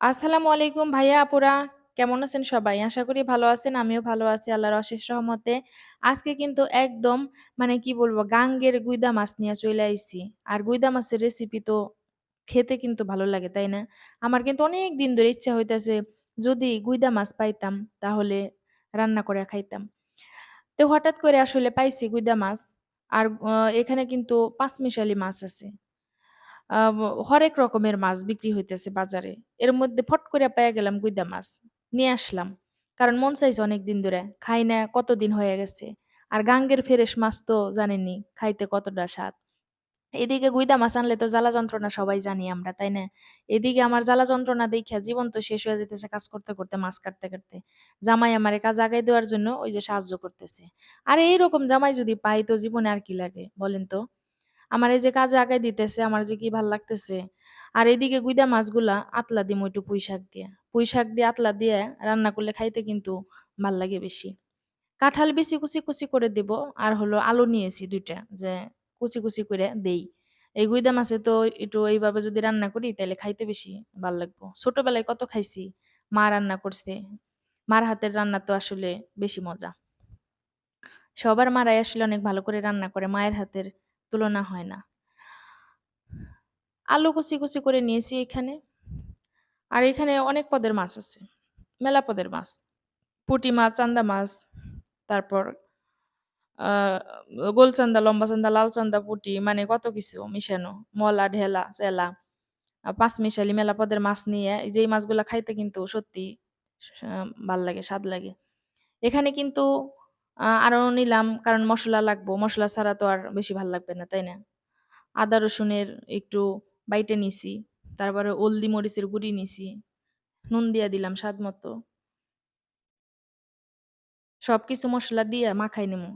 আসসালামু আলাইকুম ভাইয়া আপুরা কেমন আছেন সবাই? আশা করি ভালো আছেন। আমিও ভালো আছি আল্লাহর অশেষ রহমতে। আজকে কিন্তু একদম মানে কি বলব গাঙ্গের গুইদা মাছ নিয়ে চলে আইছি। আর গুইদা মাছের রেসিপি তো খেতে কিন্তু ভালো লাগে, তাই না? আমার কিন্তু অনেক দিন ধরে ইচ্ছা হইতেছে যদি গুইদা মাছ পাইতাম তাহলে রান্না করে খাইতাম। তো হঠাৎ করে আসলে পাইছি গুইদা মাছ। আর এখানে কিন্তু পাঁচমিশালি মাছ আছে। হরেক রকমের মাছ বিক্রি হইতেছে বাজারে। এর মধ্যে ফট করে পেয়ে গেলাম গুইদা মাছ। নিয়ে আসলাম। কারণ মন চাইছে অনেকদিন ধরে। খাই না কতদিন হয়ে গেছে। আর গাঙ্গের ফেরেশ মাছ তো জানেনই খাইতে কতটা স্বাদ। এদিকে গুইদা মাছ আনলে তো জ্বালা যন্ত্রণা সবাই জানি আমরা, তাই না? এদিকে আমার জ্বালা যন্ত্রণা দেইখা জীবন তো শেষ হয়ে যাইতেছে কাজ করতে, করতে মাছ কাটতে, কাটতে। জামাই আমারে কাজ আগায় দেওয়ার জন্য ওই যে সাহায্য করতেছে। আরে এইরকম জামাই যদি পাই তো জীবনে আর কি লাগে বলেন তো? আমার এই যে কাজে আগায় দিতেছে, আমার যে কি ভালো লাগতেছে। আর এদিকে গুইদা মাছগুলা আতলা দিমু একটু দিয়ে পুঁই শাক দিয়ে আতলা দিয়ে রান্না করলে খাইতে কিন্তু ভালো লাগে বেশি। কাঁঠাল বেশি কুচি, কুচি করে দিব। আর হলো আলু নিয়েছি দুইটা যে কুচি, কুচি করে দেই। এই গুইদা মাছে তো একটু এইভাবে যদি রান্না করি তাহলে খাইতে বেশি ভালো লাগবো। ছোটবেলায় কত খাইছি। মা রান্না করছে। মার হাতের রান্না তো আসলে বেশি মজা। সবার মারাই আসলে অনেক ভালো করে রান্না করে। মায়ের হাতের তুলনা হয় না। আলু কুচি, কুচি করে নিয়েছি এখানে। আর এখানে অনেক পদের মাছ আছে। মেলা পদের মাছ। পুঁটি মাছ, চান্দা মাছ, তারপর গোল চান্দা, লম্বা চান্দা, লাল চান্দা, পুঁটি মানে কত কিছু মিশানো। মলা, ঢেলা, চেলা, আ পাঁচমিশালি মেলা পদের মাছ নিয়ে যেই মাছগুলা খাইতে কিন্তু সত্যি ভালো লাগে, স্বাদ লাগে। এখানে কিন্তু আ আরও নিলাম কারণ মশলা লাগবো। মশলা ছাড়া তো আর বেশি ভালো লাগবে না, তাই না? আদা রসুনের একটু বাইটে নিছি। তারপরে হলদি মরিচের গুঁড়ি নিছি। নুন দিয়া দিলাম স্বাদ মতো সব কিছু মশলা দিয়ে মাখাই নিমু।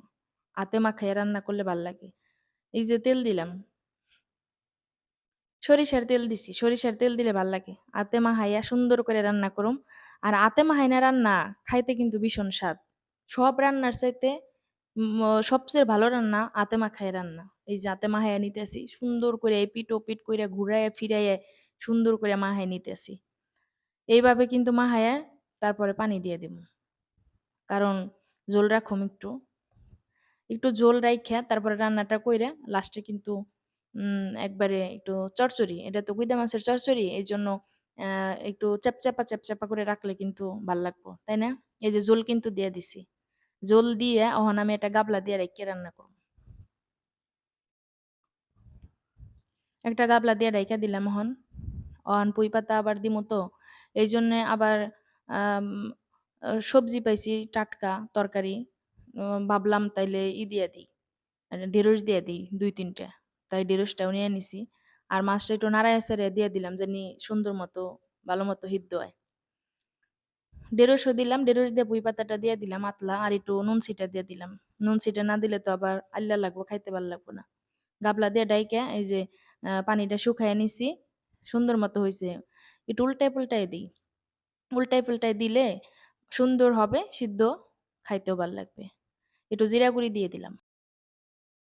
হাতে মাখাইয়া রান্না করলে ভালো লাগে। এই যে তেল দিলাম। সরিষার তেল দিছি। সরিষার তেল দিলে ভালো লাগে। হাতে মাখাইয়া সুন্দর করে রান্না করুম। আর হাতে মাখাইনা রান্না খাইতে কিন্তু ভীষণ স্বাদ। সব রান্নার চাইতে সবচেয়ে ভালো রান্না হাতে মাখায় রান্না। এই যে হাতে মাখাইয়া নিতেছি। সুন্দর করে এপিঠ ওপিঠ কইরা ঘুরাইয়া ফিরাইয়া সুন্দর করে মাখায় নিতেছি। এইভাবে কিন্তু মাখাইয়া তারপরে পানি দিয়ে দিমু। কারণ ঝোল রাখুম একটু। একটু ঝোল রাইখা তারপরে রান্নাটা কইরা লাস্টে কিন্তু একবারে একটু চড়চড়ি। এটা তো গুইদা মাছের চড়চড়ি। এইজন্য অ্যা একটু চ্যাপচ্যাপা, চ্যাপচ্যাপা করে রাখলে কিন্তু ভালো লাগবো। তাই না? এই যে ঝোল কিন্তু দিয়ে দিছি। ঝোল দিয়ে অহন আমি একটা গাবলা দিয়ে রাইখা রান্না করব। একটা গাবলা দিয়ে রাইখা দিলাম অহন। অহন পুঁই পাতা আবার দিমু তো। এই জন্যে আবার সবজি পাইছি টাটকা তরকারি। ভাবলাম তাইলে ই দিয়ে দিই। ঢেঁড়স দিয়া দিই ২-৩ টা। তাই ঢেঁড়সটাও নিয়ে নিছি। আর মাছটা একটু নাড়াইয়া চাড়াইয়া দিয়ে দিলাম জানি সুন্দর মতো, ভালো মতো হিদ্ধ হয়। ঢেঁড়সও দিলাম। ঢেঁড়স দিয়ে পুই পাতাটা দিয়ে দিলাম আতলা। আর একটু নুন সিটা দিয়ে দিলাম। নুন সিটা না দিলে তো আবার আল্লা লাগবো, খাইতে ভালো লাগবো না। গাবলা দিয়ে ডাইকে এই যে পানিটা শুকাইয়া নিছি। সুন্দর মতো হয়েছে একটু উল্টায় পুল্টায় দিই। উল্টায় পুল্টায় দিলে সুন্দর হবে সিদ্ধ, খাইতেও ভালো লাগবে। একটু জিরা গুঁড়ি দিয়ে দিলাম।